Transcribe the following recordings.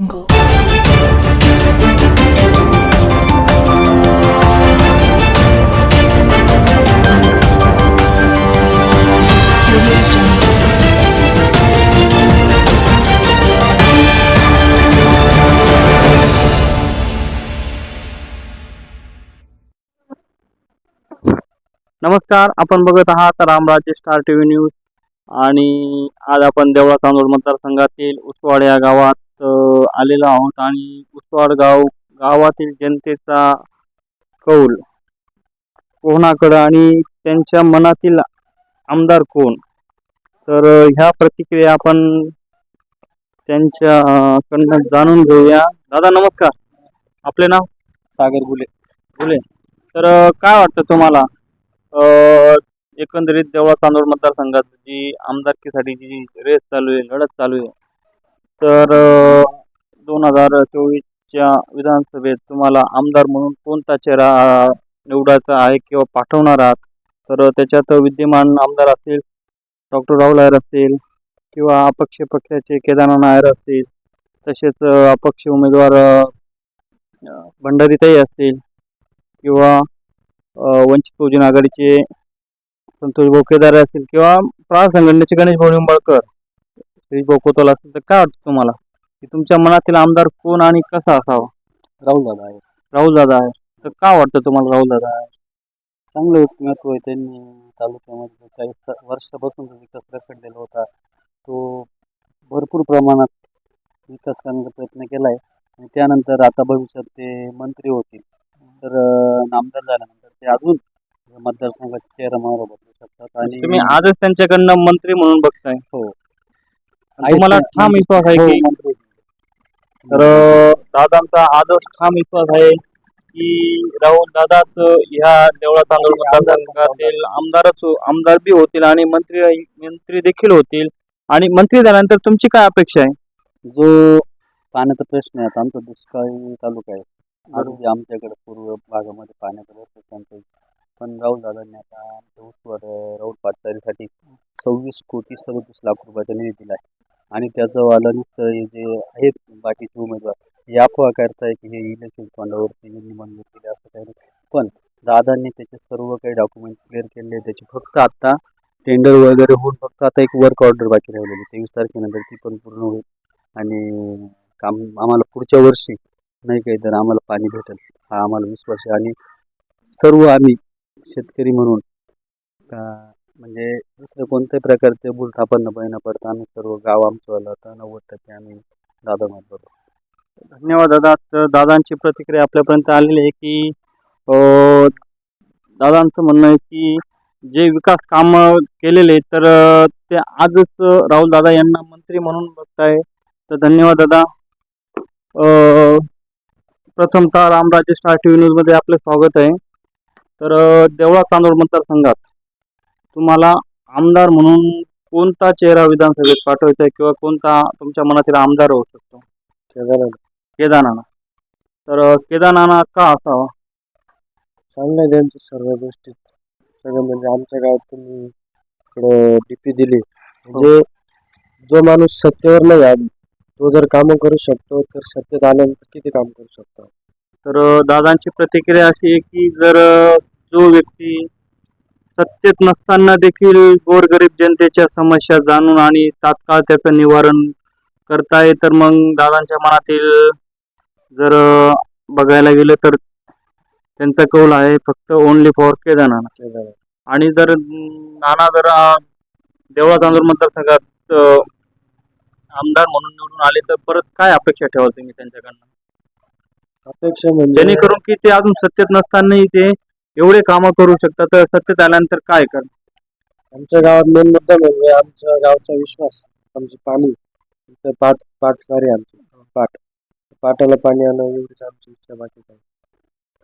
jungle. नमस्कार आपण बघत आहात Ramraje star T V news आणि आज आपण देवळा तांदूळ मतदारसंघातील उसवाड या गावात आलेलो आहोत आणि उसवाड गाव गावातील जनतेचा कौल कोणाकडं आणि त्यांच्या मनातील आमदार कोण? तर ह्या प्रतिक्रिया आपण त्यांच्या अ, कडनं जाणून घेऊया. दादा नमस्कार. आपले नाव? सागर गुले. गुले. तर काय वाटतं तुम्हाला? एकंदरीत देवळा तांदूळ मतदारसंघात जी आमदारकीसाठी जी रेस चालू आहे लढत चालू आहे तर दोन हजार चोवीसच्या विधानसभेत तुम्हाला आमदार म्हणून कोणता चेहरा निवडायचा आहे किंवा पाठवणार आहात? तर त्याच्यात विद्यमान आमदार असतील डॉक्टर राहुल आयर असतील किंवा अपक्ष पक्षाचे केदारनाथ नायर असतील तसेच अपक्ष उमेदवार भंडारीताई असतील किंवा वंचित बहुजन आघाडीचे संतोष बोकेदार असतील किंवा प्रहार संघटनेचे गणेश भाऊ निंबाळकर श्री कोतवाल असतील तर काय वाटतं तुम्हाला? की तुमच्या मनातील आमदार कोण आणि कसा असावा? राहुल दादा आहे. राहुल दादा आहे. तर काय वाटतं तुम्हाला राहुल दादा आहे? चांगलं व्यक्तिमत्व आहे त्यांनी तालुक्यामध्ये. काही स- वर्षापासून जो विकास रखडलेला होता तो भरपूर प्रमाणात विकास करण्याचा प्रयत्न केला आहे आणि त्यानंतर आता भविष्यात ते मंत्री होतील. तर अं, आमदार झाल्यानंतर ते अजून मतदारसंघाचे चेहरा बदलू शकतात. आणि तुम्ही आजच त्यांच्याकडनं मंत्री म्हणून बघताय. हो. आणि तुम्हाला ठाम विश्वास आहे हो, की मंत्री तर दादांचा आजच ठाम विश्वास आहे की राहुल दादाच ह्या देवळा तांदूळ मतदारसंघातील आमदारच आमदार बी होतील आणि मंत्री मंत्री देखील होतील. आणि मंत्री झाल्यानंतर तुमची काय अपेक्षा आहे? जो पाण्याचा प्रश्न आहे आता आमचा दुष्काळी तालुका आहे. अगदी आमच्याकडे पूर्व भागामध्ये पाण्याचा टंचाई पण राहुल दादांनी आता आमच्या राऊत पाटचारीसाठी सव्वीस कोटी सदतीस लाख रुपयाचा निधी दिला आहे आणि त्याचं वालनच हे जे आहेत बाकीचे उमेदवार या अफवा करताय की हे इलेक्शन फंडावरती यांनी मंजूर केले असं काही नाही. पण दादांनी त्याचे सर्व काही डॉक्युमेंट क्लिअर केले त्याचे फक्त आता टेंडर वगैरे होऊन फक्त आता एक वर्क ऑर्डर बाकी राहिलेली तेवीस तारखेनंतर ती पण पूर्ण होईल. आणि काम आम्हाला पुढच्या वर्षी नाही काही तर आम्हाला पाणी भेटेल हा आम्हाला विश्वास आहे. आणि सर्व आम्ही शेतकरी म्हणून का- म्हणजे दुसरं कोणत्याही प्रकारचे बुलथापन न पडता आम्ही सर्व गाव आमचं आलं तर नव्वद टक्के आम्ही दादा मत धन्यवाद दादा. तर दादांची प्रतिक्रिया आपल्यापर्यंत आलेली आहे की दादांचं म्हणणं आहे की जे विकास काम केलेले आहेत, तर ते आजच राहुल दादा यांना मंत्री म्हणून बघताय. तर धन्यवाद दादा. अ, प्रथमतः रामराज्य स्टार टी व्ही न्यूजमध्ये आपले स्वागत आहे. तर देवळा चांदोड मतदारसंघात तुम्हाला आमदार म्हणून कोणता चेहरा विधानसभेत पाठवायचा आहे किंवा कोणता तुमच्या मनातील आमदार होऊ शकतो? केदारनाथ. केदारनाथ. तर अ, केदारनाथ का असावा? चांगलं आहे त्यांचं सर्व गोष्टी. सगळं म्हणजे आमच्या गावात तुम्ही इकडं डी पी दिली. म्हणजे जो माणूस सत्तेवर नाही आला तो जर कामं करू शकतो तर सत्तेत आल्यानंतर किती काम करू शकतो? तर दादांची प्रतिक्रिया अशी आहे की जर जो व्यक्ती सत्तेत नसताना देखील गोरगरीब जनतेच्या समस्या जाणून आणि तात्काळ त्याचं निवारण करताय तर मग दादांच्या मनातील जर बघायला गेलं तर त्यांचा कौल आहे फक्त ओनली फॉर केदारनाथ. आणि जर नाना जर देवळा तांदूळ मतदारसंघात आमदार म्हणून निवडून आले तर परत काय अपेक्षा ठेवाल तुम्ही त्यांच्याकडनं? अपेक्षा म्हणजे जेणेकरून की ते अजून सत्तेत नसतानाही ते एवढे कामं करू शकतात तर सत्तेत आल्यानंतर काय कर आमच्या गावात मेन मुद्दा म्हणजे आमच्या गावचा विश्वास आमचे पाणी इथं पाट आमची पाट. पाटाला पाणी आलं एवढीच आमची इच्छा बाकी काय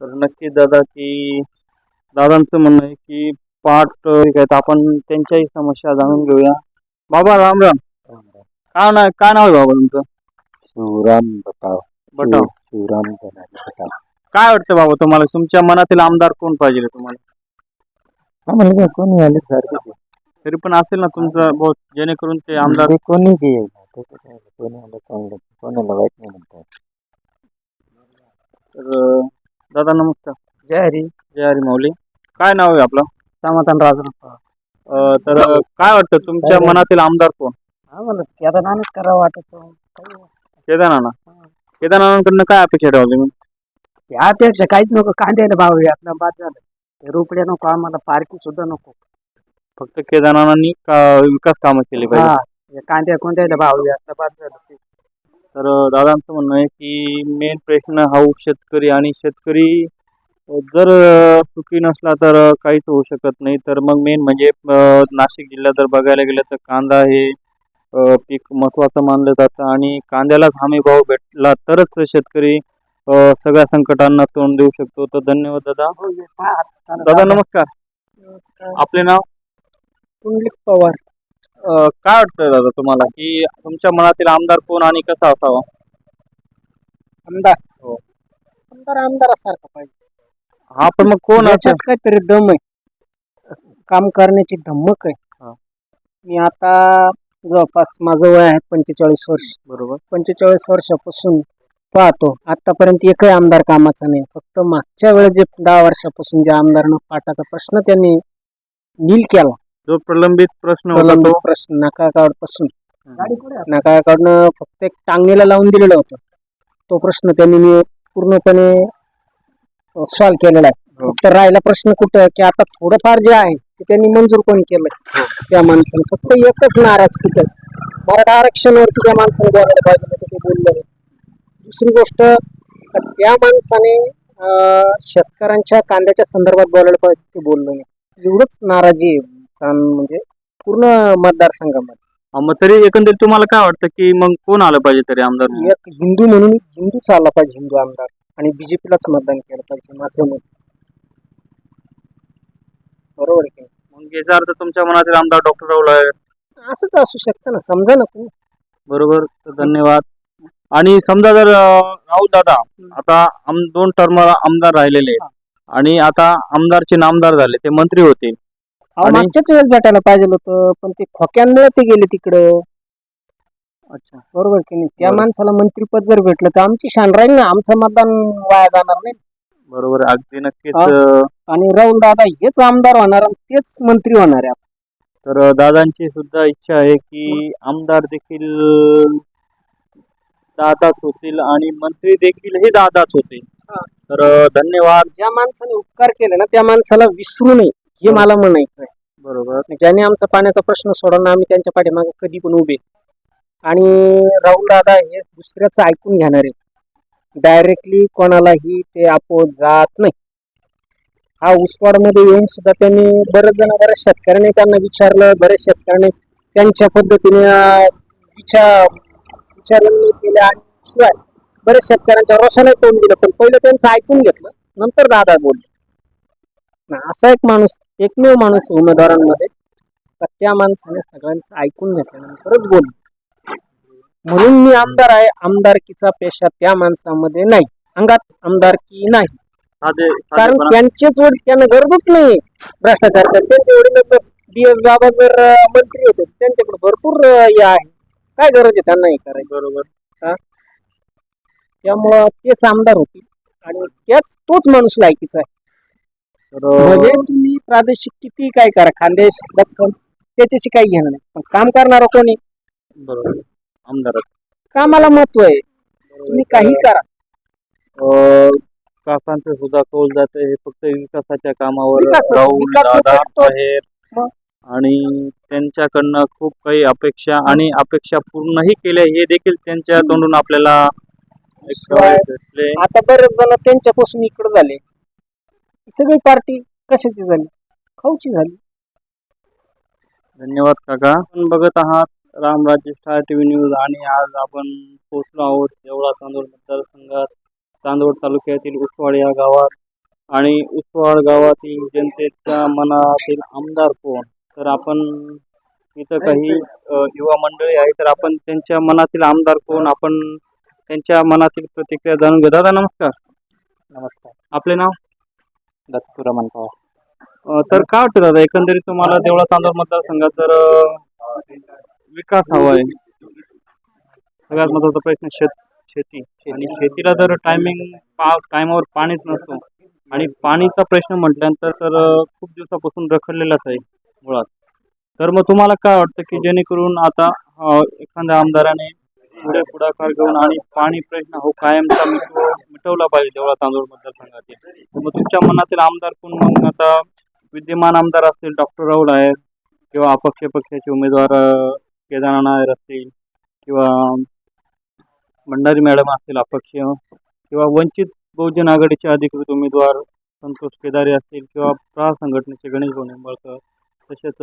तर नक्की दादा की दादांचं म्हणणं आहे की पाठ ठीक तर आपण त्यांच्याही समस्या जाणून घेऊया. बाबा राम राम. काय नाव काय नाव आहे बाबा तुमचं? शिवराम बताव बटाव. शिवराम बताव काय वाटतं बाबा तुम्हाला? तुमच्या मनातील आमदार कोण पाहिजे तुम्हाला? आम्हाला कोणी आले सारखे तरी पण असेल ना तुमचं बहुत जेणेकरून ते आमदार कोणी चांगलं कोणाला वाईट नाही म्हणतात तर अं, दादा नमस्कार. जय हरी. जय हरी माऊली. काय नाव आहे आपलं? समाधान राजन. अं, तर अं, काय वाटतं? तुमच्या मनातील आमदार कोण? आम्हाला केदारनाथच करावं वाटत. केदारनाथ. केदारनाथकडनं काय अपेक्षा ठेवली तुम्ही? त्यापेक्षा काहीच नको कांद्याला भाव आहे आपला बाद झालं ते रुपये नको आम्हाला पार्टी सुद्धा नको. फक्त केदारनाथांनी का- विकास कामं केली पाहिजे. हा कांद्या कोणत्याला भाव आहे आपला बाद झालं ते. तर दादांचं म्हणणं आहे की मेन प्रश्न हा शेतकरी आणि शेतकरी जर सुखी नसला तर काहीच होऊ शकत नाही. तर मग मेन म्हणजे अं, नाशिक जिल्ह्यात जर बघायला गेलं तर कांदा हे अं, पीक महत्त्वाचं मानलं जातं. आणि कांद्यालाच हमी भाव भेटला तरच शेतकरी सगळ्या संकटांना तोंड देऊ शकतो. तर धन्यवाद दादा. दादा नमस्कार. आपले नाव? पुंडलिक पवार. अं, काय वाटतं दादा तुम्हाला? की तुमच्या मनातील आमदार कोण आणि कसा असावा? आमदार. हो. आमदार आमदारासारखा पाहिजे. हा पण मग कोण असं याच्यात काहीतरी दम आहे. काम करण्याची धम्मक हा. आहे मी आता जवळपास माझं वय आहे पंचेचाळीस वर्ष. बरोबर. पंचेचाळीस वर्षापासून पाहतो. आतापर्यंत एकही आमदार कामाचा नाही. फक्त मागच्या वेळेस जे दहा वर्षापासून जे आमदारनं पाटाचा प्रश्न त्यांनी नील केला. जो प्रलंबित प्रश्न होता प्रलंबित तो प्रश्न नकाकाडपासून हम्म. नकाकाडनं फक्त एक टांगणीला लावून दिलेलं होतं. तो प्रश्न त्यांनी मी पूर्णपणे सॉल्व्ह केलेला आहे. हो. फक्त राहिला प्रश्न कुठं की आता थोडंफार जे आहे ते त्यांनी मंजूर पण केलं त्या माणसाने. फक्त एकच नाराज कुठं मराठा आरक्षणावरती त्या माणसाने बोलायला पाहिजे ते बोललं दुसरी गोष्ट त्या माणसाने शेतकऱ्यांच्या कांद्याच्या संदर्भात बोलायला पाहिजे ते बोललं नाही एवढंच नाराजी आहे कारण म्हणजे पूर्ण मतदारसंघामध्ये. मग तरी एकंदरीत तुम्हाला काय वाटतं की मग कोण आलं पाहिजे तरी आमदार? म्हणून? एक हिंदू म्हणून हिंदूच आला पाहिजे हिंदू आमदार. आणि बीजेपीलाच मतदान केलं पाहिजे माझं मत. बरोबर आहे की नाही? मग याचा अर्थ तुमच्या मनातील आमदार डॉक्टर राहुल आहे. असंच असू शकतं ना समजा ना तुम्ही बरोबर तर धन्यवाद. आणि समजा जर राहुल दादा आता आम दोन टर्म आमदार राहिलेले आहेत. आणि आता आमदारचे नामदार झाले ते मंत्री अहो, आणि- मागच्याच वेळेस भेटायला पाहिजे होतं पण ते खोक्यांमुळे ते गेले तिकडं. अच्छा. बरोबर की नाही? त्या बरोबर. माणसाला मंत्रीपद जर भेटलं तर आमची शान राहील ना? आमचं मतदान वाया जाणार नाही. बरोबर आहे. अगदी नक्कीच हा. अं, आणि राहुल दादा हेच आमदार होणार आणि तेच मंत्री होणार आहे. तर दादांची सुद्धा इच्छा आहे की आमदार देखील दादाच होतील आणि मंत्री देखील हे दादाच होतील. हा. तर धन्यवाद. ज्या माणसाने उपकार केले ना त्या माणसाला विसरू नये हे मला म्हणायचं आहे. बरोबर. ज्याने आमचा पाण्याचा प्रश्न सोडवला आम्ही त्यांच्या पाठीमागे कधी पण उभे. आणि राहुल दादा हे दुसऱ्याचं ऐकून घेणारे डायरेक्टली कोणालाही ते अपोज जात नाही. हा उसवाडमध्ये येऊन सुद्धा त्यांनी बरेच जण बऱ्याच शेतकऱ्यांनी त्यांना विचारलं बरेच शेतकऱ्यांनी त्यांच्या पद्धतीने विचार विचारणा केल्या आणि शिवाय बरेच शेतकऱ्यांच्या रोषाने तोंड दिलं. पण पहिलं त्यांचं ऐकून घेतलं नंतर दादा बोलले. असा एक माणूस एकमेव माणूस उमेदवारांमध्ये त्या माणसाने सगळ्यांचं ऐकून घेतल्यानंतरच बोल म्हणून मी आमदार आहे आमदारकीचा पेशा त्या माणसामध्ये नाही. अंगात आमदारकी नाही. कारण त्यांचेच वडील त्यांना गरजच नाही भ्रष्टाचार त्यांचे वडील डी एस बाबा जर मंत्री होते. त्यांच्याकडे भरपूर हे आहे. काय गरज आहे त्यांना हे करायची? बरोबर. त्यामुळं तेच आमदार होतील आणि त्याच तोच माणूस लायकीचा आहे. म्हणजे तुम्ही प्रादेशिक किती काय करा खानदेश दख्खन त्याच्याशी काही घेणं नाही. पण काम करणारा कोणी बरोबर. आमदार. कामाला महत्त्व आहे. तुम्ही काही करा. काकांचं सुद्धा कौल जात. हे फक्त विकासाच्या कामावर विकास- राहुल विकास दादा मग? आणि त्यांच्याकडनं खूप काही अपेक्षा आणि अपेक्षा पूर्णही केल्या. हे देखील त्यांच्या तोंडून आपल्याला आता बरेच जण त्यांच्यापासून इकडे झाले. सगळी पार्टी कशाची झाली? खाऊची झाली. धन्यवाद काका. आपण बघत आहात रामराज्य स्टार टीव्ही न्यूज आणि आज आपण पोहोचलो आहोत देवळा चांदोड मतदारसंघात. चांदोड तालुक्यातील उसवाड या गावात. आणि उसवाड गावातील जनतेच्या मनातील आमदार कोण? तर आपण इथं काही युवा मंडळी आहे तर आपण त्यांच्या मनातील आमदार कोण? आपण त्यांच्या मनातील प्रतिक्रिया जाणून घेऊ. दादा नमस्कार. नमस्कार. आपले नाव? दत्तुरमण पवार. अ, तर काय वाटतं दादा एकंदरीत तुम्हाला देवळा चांदोड मतदारसंघात जर विकास हवा आहे? सगळ्यात महत्त्वाचा प्रश्न शेत शेती. आणि शेतीला जर टायमिंग पा टायमावर पाणीच नसतो आणि पाणीचा प्रश्न म्हटल्यानंतर तर खूप दिवसापासून रखडलेलाच आहे. मुळात. तर मग तुम्हाला काय वाटतं की जेणेकरून आता एखाद्या आमदाराने पुढे पुढाकार घेऊन आणि पाणी प्रश्न हो कायमचा मिटवला पाहिजे देवळा तांदूळ मतदारसंघातील. मग तुमच्या मनातील आमदार कोण? म्हणून आता विद्यमान आमदार असतील डॉक्टर राहुल आहेत किंवा अपक्ष पक्षाचे उमेदवार अं, केदारनाथ नायर असतील किंवा भंडारी मॅडम असतील अपक्ष किंवा वंचित बहुजन आघाडीचे अधिकृत उमेदवार संतोष केदारे असतील किंवा प्रहार संघटनेचे गणेश भाऊ तसेच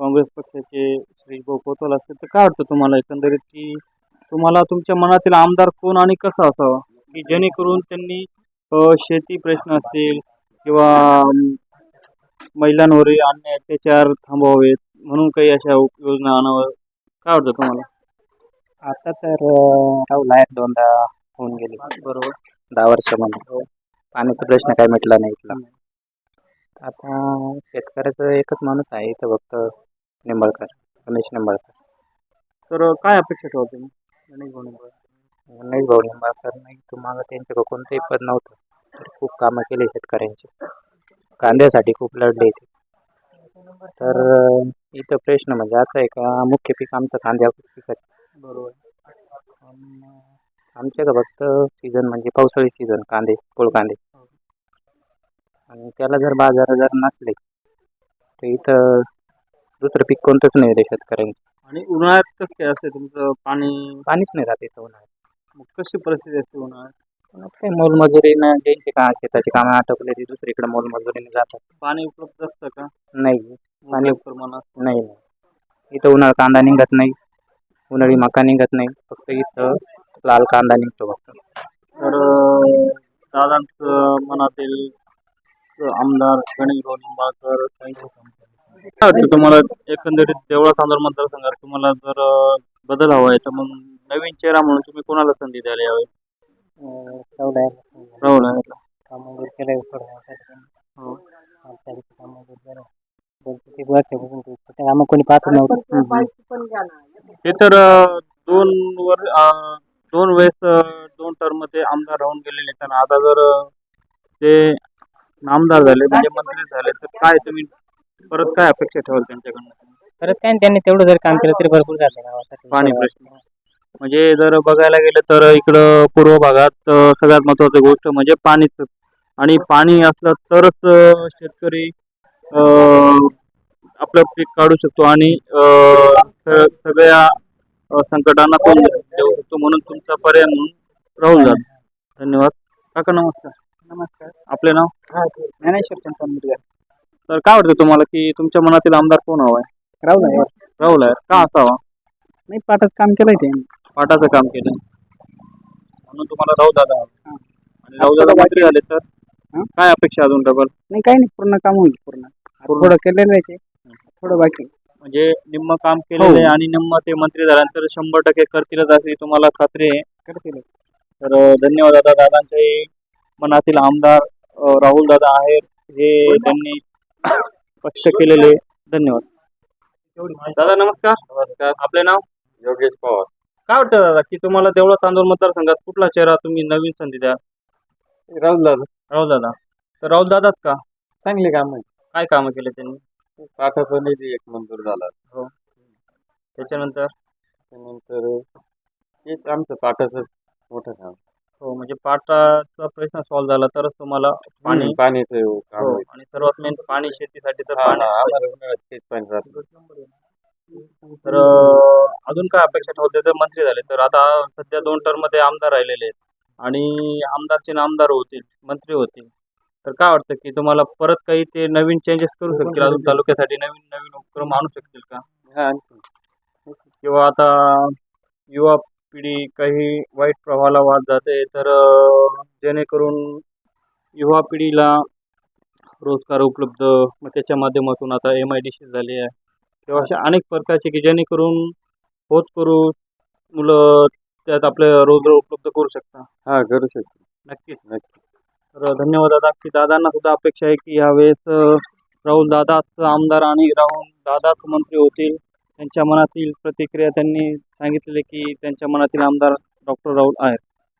काँग्रेस पक्षाचे श्री भाऊ कोतवाल असतील तर काय वाटतं तुम्हाला एकंदरीत की तुम्हाला तुमच्या मनातील आमदार कोण आणि कसा असावा? की जेणेकरून त्यांनी शेती प्रश्न असतील किंवा महिलांवरील अन्याय अत्याचार थांबवावेत म्हणून काही अशा योजना आणावं काय वाटतं तुम्हाला? आता तर राहुल आहेत दोनदा होऊन गेले. बरोबर. दहा वर्षामध्ये. पाण्याचा प्रश्न काय मिटला नाही इथला. आता शेतकऱ्याचा एकच माणूस आहे इथं फक्त निंबाळकर गणेश निंबाळकर. तर काय अपेक्षा ठेवा तुम्ही? गणेश भाऊ निंबाळकर. गणेश भाऊ निंबाळकर नाही तुम्हाला त्यांच्याकडे कोणतंही पद नव्हतं. तर खूप कामं केले शेतकऱ्यांचे. कांद्यासाठी खूप लढले ते. तर इथं प्रश्न म्हणजे असा आहे का मुख्य पीक आमचं कांद्या पिकाचं. बरोबर. आमच्याकडे फक्त सीझन म्हणजे पावसाळी सीझन कांदे पोळ कांदे आणि त्याला जर बाजार जर नसले तर इथं दुसरं पीक कोणतंच नाही रे शेतकऱ्यांचं. आणि उन्हाळ्यात कसं काय असते तुमचं? पाणी? पाणीच नाही राहत इथं उन्हाळ्यात. मग कशी परिस्थिती असते उन्हाळ्यात? मग काय मोलमजुरीनं ज्यांचे का शेताची कामं आटोपले ते दुसरीकडे मोलमजुरीने जातात. पाणी उपलब्ध असतं का? नाही. पाणी प्रमाणात? नाही नाही. इथं उन्हाळा कांदा निघत नाही. उन्हाळी मका निघत नाही. फक्त इथं लाल कांदा निघतो फक्त. तर अं, दादांचं मनातील आमदार गणेश भाऊ निंबाळकर. काय वाटतं तुम्हाला एकंदरीत देवळा तांदूळ मतदारसंघात तुम्हाला जर बदल हवा आहे तर मग नवीन चेहरा म्हणून तुम्ही कोणाला संधी द्यायला यावी? राहुल आहे. हो वर्षापासून कामं कोणी पाहत नव्हतं. ते तर अं, दोन वर अं, दोन वेळेस अं, दोन टर्ममध्ये आमदार राहून गेलेले तर आता जर अं, ते आमदार झाले म्हणजे मंत्री झाले तर काय तुम्ही परत काय अपेक्षा ठेवाल त्यांच्याकडनं? परत काय नाही, त्यांनी तेवढं जर काम केलं तरी भरपूर झालं गावासाठी. पाणी प्रश्न. म्हणजे जर बघायला गेलं तर इकडं पूर्व भागात अं, सगळ्यात महत्वाची गोष्ट म्हणजे पाणीच. आणि पाणी असलं तरच अं, शेतकरी अं, आपलं पीक काढू शकतो आणि अं, स- सगळ्या अं, संकटांना तोंड देऊ शकतो. म्हणून तुमचा पर्याय म्हणून राहून जात धन्यवाद. काका नमस्कार. नमस्कार. आपले नाव? ज्ञानेश्वर चंपन मुलगा तर काय वाटतं तुम्हाला की तुमच्या मनातील आमदार कोण हवा आहे? राहुल आहे राहुल आहे. का असावा? नाही पाठच काम केलंय ते पाटाचं काम केलं म्हणून तुम्हाला राहू दादा आणि राहू दादा मंत्री झाले तर? हं? काय अपेक्षा अजून डबल? नाही काही नाही पूर्ण काम होईल पूर्ण. पूर्ण. थोडं केलेलं आहे ते. थोडं बाकी म्हणजे निम्म काम केलेलं आहे हो. आणि निम्म ते मंत्री झाल्यानंतर शंभर टक्के करतीलच अशी तुम्हाला खात्री आहे. करतील तर अं, धन्यवाद दादा. दादांचे मनातील आमदार राहुल दादा आहेत हे त्यांनी स्पष्ट केलेले. धन्यवाद. दादा नमस्कार. नमस्कार. आपले नाव? योगेश पवार. काय वाटतं दादा की तुम्हाला देवळा तांदूळ मतदारसंघात कुठला चेहरा तुम्ही नवीन संधी द्या? राहुल दादा. राहुल दादा. तर राहुल दादाच का? चांगले काम आहे. काय कामं केले त्यांनी? पाठाचा निधी एक मंजूर झाला. त्याच्यानंतर? त्यानंतर हेच आमचं पाठाचं मोठं काम. हो म्हणजे पाटाचा प्रश्न सॉल्व्ह झाला तरच तुम्हाला पाणी पाणी पाण्याचं काम हो. आणि सर्वात मेन पाणी शेतीसाठी तर हा, पाणी. आम्हाला उन्हाळ्यात तेच पाणी राहतं तर अं, अजून काय अपेक्षा ठेवते? तर मंत्री झाले तर आता सध्या दोन टर्ममध्ये आमदार राहिलेले आहेत. आणि आमदारचे नामदार होतील मंत्री होतील. तर काय वाटतं की तुम्हाला परत काही ते नवीन चेंजेस करू शकतील? अजून तालुक्यासाठी नवीन नवीन उपक्रम आणू शकतील का? हा, आणखी. किंवा आता युवा पिढी काही वाईट प्रवाहाला वाद जाते तर जेणेकरून युवा पिढीला रोजगार उपलब्ध मग त्याच्या माध्यमातून आता एम आय डी सी झाली आहे. किंवा अशा अनेक प्रकारचे की जेणेकरून होत करू मुलं त्यात आपले रोजगार उपलब्ध करू शकता हा करू शकतो नक्कीच. नक्की. तर धन्यवाद दादा की दादांना सुद्धा अपेक्षा आहे की यावेळेस राहुल दादाच आमदार आणि राहुल दादाच मंत्री होतील. त्यांच्या मनातील प्रतिक्रिया त्यांनी सांगितलेले की त्यांच्या मनातील आमदार डॉक्टर राहुल आहेत.